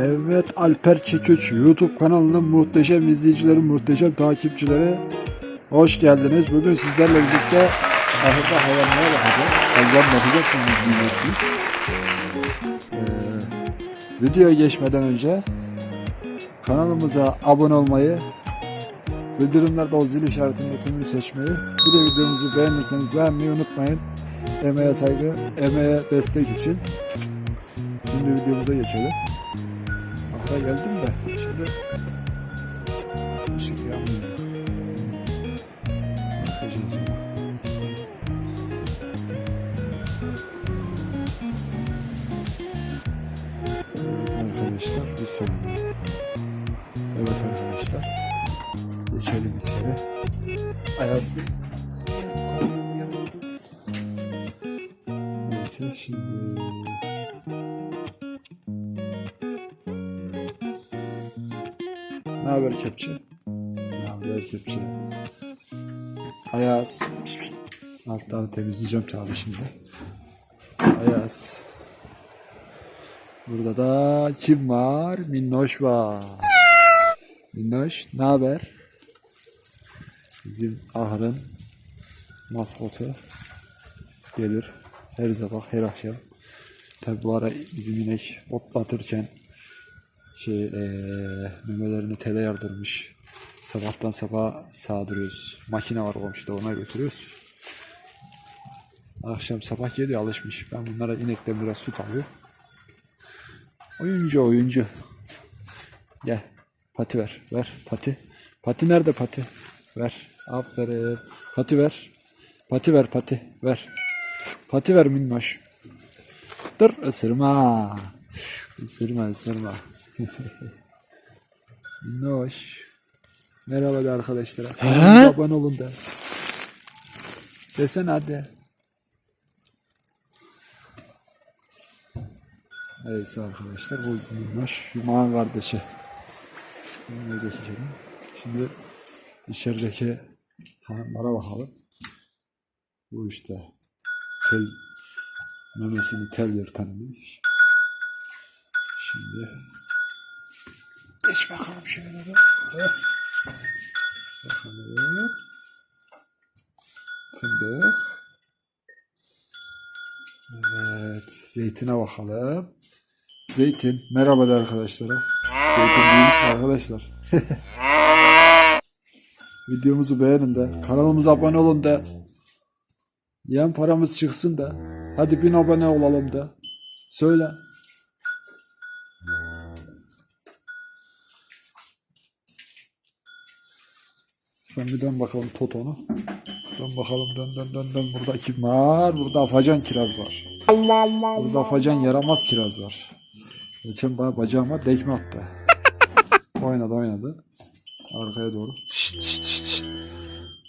Evet Alper Çekiç YouTube kanalının muhteşem izleyicileri, muhteşem takipçileri hoş geldiniz. Bugün sizlerle birlikte ahırda hayvanlara bakacağız. Hayvan bakacağız siz izleyeceksiniz. Ee, videoya geçmeden önce kanalımıza abone olmayı, bildirimlerde o zil işaretini tümünü seçmeyi, bir de videomuzu beğenirseniz beğenmeyi unutmayın. Emeğe saygı, emeğe destek için. Şimdi videomuza geçelim. Hatta geldim de şimdi ışık yanmıyor. Bakacağız. Evet arkadaşlar bir saniye. Evet arkadaşlar. Geçelim içeri. Ayaz bir şimdi haber kepçe? Ne haber kepçe? Ayaz. Alttan temizleyeceğim tabii şimdi. Ayaz. Burada da kim var? Minnoş var. Minnoş ne haber? Bizim ahırın maskotu gelir her sabah her akşam. Tabi bu ara bizim inek otlatırken şey eee memelerini tele yardırmış. Sabahtan sabah sağdırıyoruz. Makine var komşuda ona götürüyoruz. Akşam sabah geliyor alışmış. Ben bunlara inekten biraz süt alıyorum. Oyuncu oyuncu. Gel. Pati ver. Ver pati. Pati nerede pati? Ver. Aferin. Pati ver. Pati ver pati. Ver. Pati ver minnoş. Dur ısırma. Isırma ısırma. Minnoş. Merhaba arkadaşlara. Kanalımıza abone olun de. Desene hadi. Evet arkadaşlar bu Minnoş Yumağın kardeşi. Bunu geçelim. Şimdi içerideki hanımlara bakalım. Bu işte tel memesini tel yırtanmış. Şimdi geç bakalım şöyle de. Bakalım. Fındık. Evet. Zeytine bakalım. Zeytin. Merhaba de arkadaşlara. Zeytin değiliz arkadaşlar. Videomuzu beğenin de. Kanalımıza abone olun da. Yan paramız çıksın da. Hadi bin abone olalım da. Söyle. Sen bir dön bakalım Toto'nu. Dön bakalım dön dön dön dön. Burada kim var? Burada afacan kiraz var. Burada afacan yaramaz kiraz var. Geçen bana bacağıma dekme attı. oynadı oynadı. Arkaya doğru. Şşt, şşt, şşt.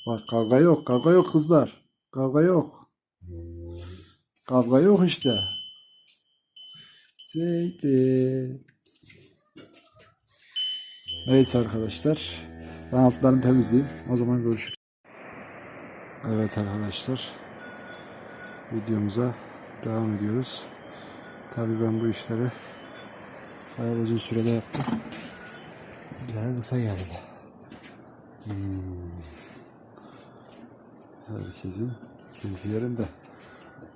Bak kavga yok kavga yok kızlar. Kavga yok. Kavga yok işte. Zeytin. Neyse arkadaşlar. Ben altlarını temizleyeyim. O zaman görüşürüz. Evet arkadaşlar. Videomuza devam ediyoruz. Tabii ben bu işleri bayağı uzun sürede yaptım. Biraz kısa geldi. Hmm. Herkesin keyfi yerinde.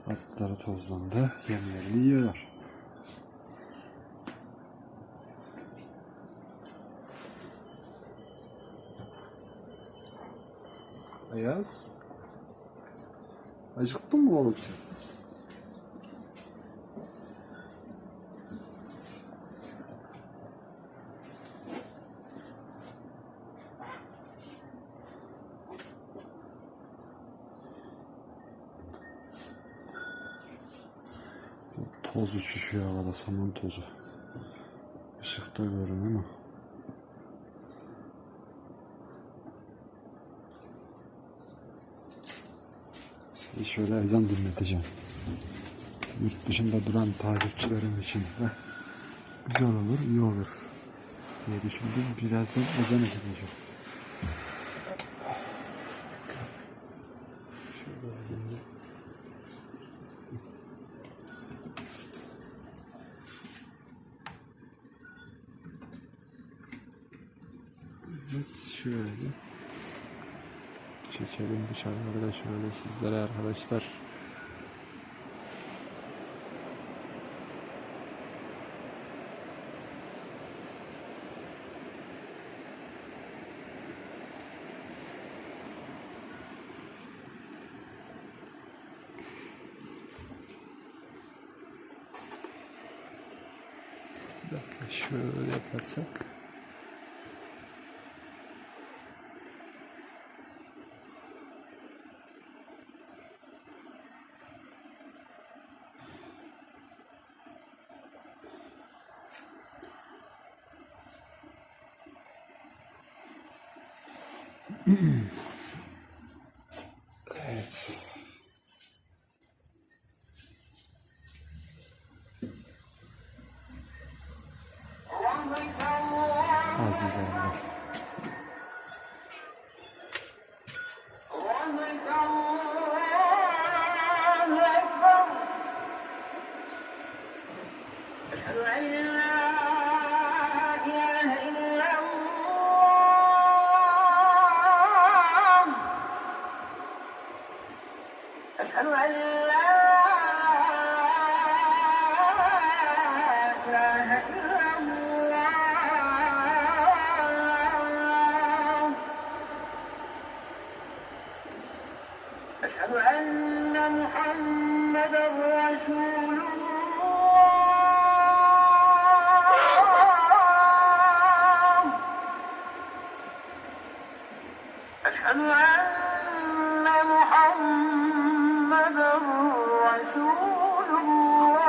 Atları tozlandı. Yemlerini yiyorlar. Ayaz. Acıktın mı oğlum sen? Toz uçuşuyor havada saman tozu. Işıkta görün ama. Bir şöyle ezan dinleteceğim. Yurt dışında duran takipçilerim için güzel olur, iyi olur diye düşündüm. Birazdan ezan edeceğim. Şöyle ezanı Evet şöyle. Dışarıları da şöyle sizlere arkadaşlar. Bir dakika şöyle yaparsak. Aziz Allah. أن محمدا رسول الله. أن محمدا رسول الله.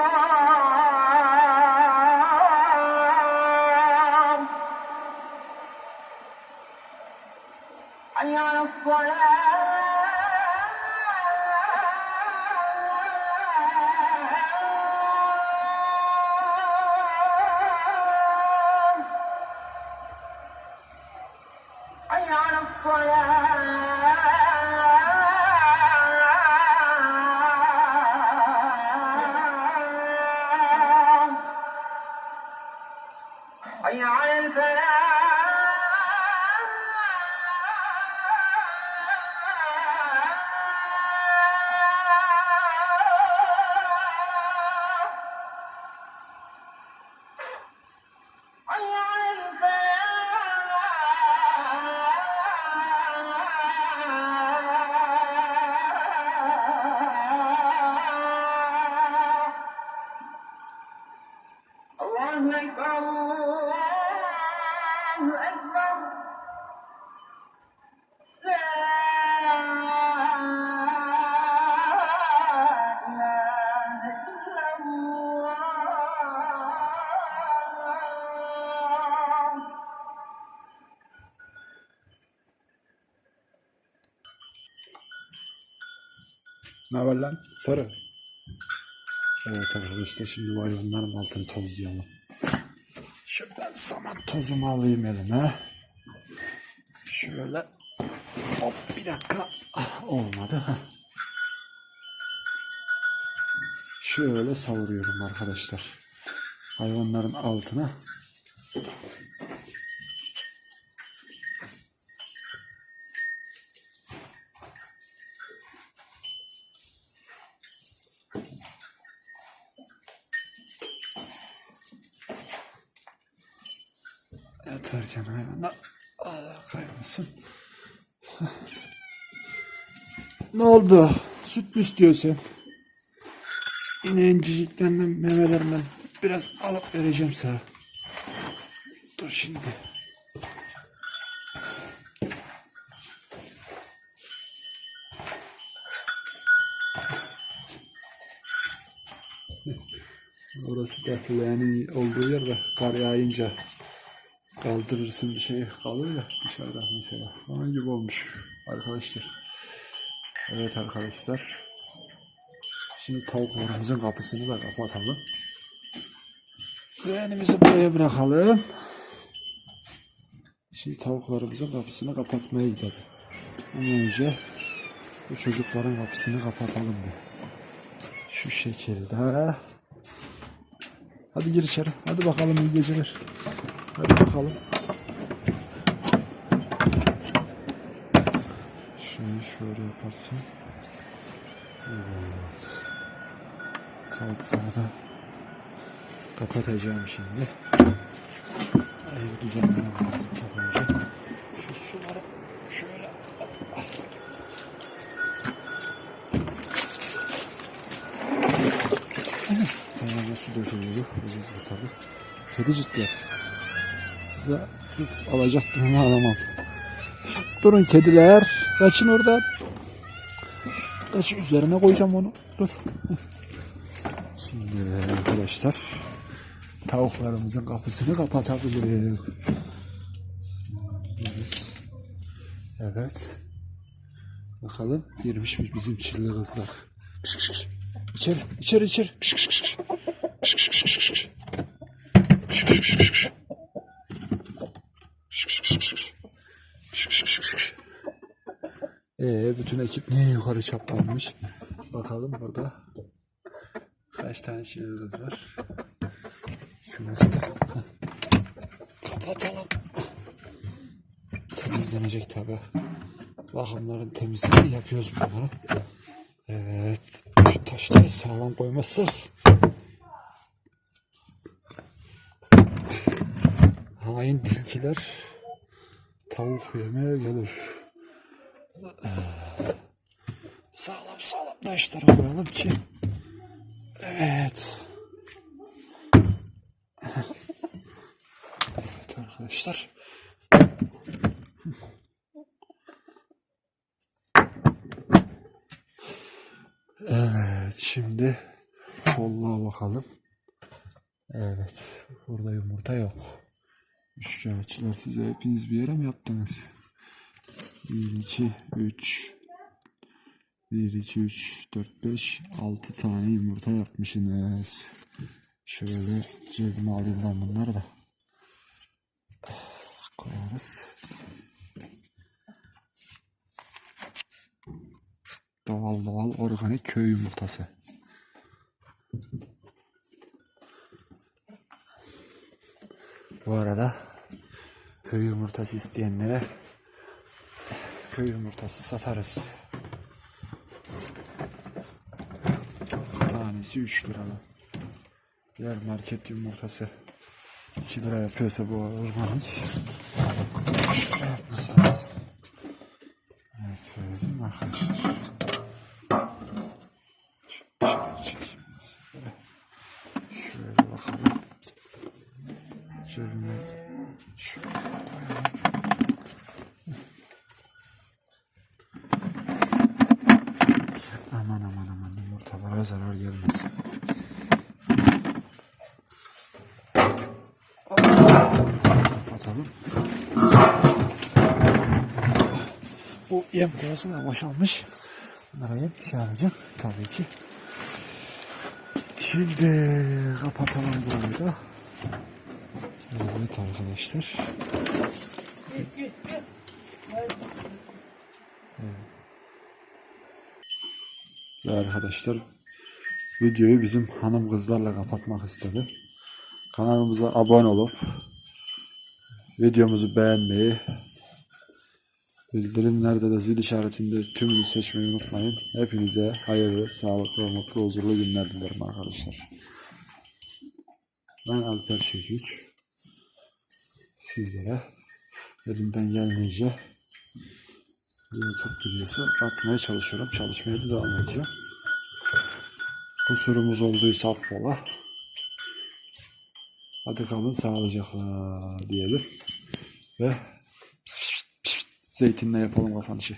حي على الصلاة. cry out. Haber lan? Sarı. Evet arkadaşlar şimdi hayvanların altını tozlayalım. Şuradan saman tozumu alayım elime. Şöyle. Hop bir dakika. Ah, olmadı. Şöyle savuruyorum arkadaşlar. Hayvanların altına. Yatarken hayvanlar Allah kaymasın. Ne oldu? Süt mü istiyorsun? İneğin ciciklerinden memelerinden biraz alıp vereceğim sana. Dur şimdi. Orası da yani olduğu yer de kar yağınca kaldırırsın bir şey kalır ya dışarıda mesela. Onun gibi olmuş arkadaşlar. Evet arkadaşlar. Şimdi tavuklarımızın kapısını da kapatalım. Beğenimizi buraya bırakalım. Şimdi tavuklarımızın kapısını kapatmaya gidelim. Ama önce bu çocukların kapısını kapatalım bir. Şu şekilde. Hadi gir içeri. Hadi bakalım iyi geceler. Hadi bakalım. Şunu şöyle yaparsam. Evet. Tavukları da kapatacağım şimdi. Ayır düzenlemem lazım tabii önce. Şu suları şöyle Bayağı su dökülüyor. Ucuz bu tabi. Kedicikler. Size süt alacak durumu alamam. Durun kediler. Kaçın oradan. Kaçın üzerine koyacağım onu. Dur. Şimdi arkadaşlar tavuklarımızın kapısını kapatabiliriz. Evet. Bakalım girmiş mi bizim çilli kızlar. Kış kış kış. İçeri, içeri, içeri. Kış kış kış kış. Kış kış kış kış kış. Kış kış kış kış kış. Kış kış kış kış kış. Kış kış kış kış kış. Ee, bütün ekip niye yukarı çaplanmış? Bakalım burada kaç tane çilli kız var. Şurası da. Kapatalım. Temizlenecek tabi. Bakımların temizliğini yapıyoruz bunları. Evet. Şu taşları sağlam koymazsak. Hain tilkiler tavuk yemeye gelir. Sağlam sağlam taşları koyalım ki. Evet. Evet arkadaşlar. Evet şimdi kolluğa bakalım. Evet burada yumurta yok. Üçkağıtçılar size hepiniz bir yere mi yaptınız? 1, 2, 3 1, 2, 3, 4, 5, 6 tane yumurta yapmışsınız. Şöyle cebime alayım ben bunları da. Koyarız. Doğal doğal organik köy yumurtası. Bu arada köy yumurtası isteyenlere köy yumurtası satarız. Tanesi 3 lira. Diğer market yumurtası 2 lira yapıyorsa bu organik 3 lira yapması lazım. Evet söyledim mi arkadaşlar? Şöyle çekeyim ben sizlere. Şöyle bakalım. Cebime şöyle koyalım. Aman aman aman zarar gelmesin. Kapatalım. Bu yem kovası da boşalmış. Bunlara yem şey yapacağım tabii ki. Şimdi kapatalım burayı da. Evet arkadaşlar. Ve arkadaşlar videoyu bizim hanım kızlarla kapatmak istedi. Kanalımıza abone olup videomuzu beğenmeyi bildirimlerde de zil işaretinde tümünü seçmeyi unutmayın. Hepinize hayırlı, sağlıklı, mutlu, huzurlu günler dilerim arkadaşlar. Ben Alper Çekiç. Sizlere elimden geldiğince YouTube videosu atmaya çalışıyorum. Çalışmaya da devam edeceğim. Kusurumuz olduysa affola. Hadi kalın sağlıcakla diyelim. Ve zeytinle yapalım kapanışı.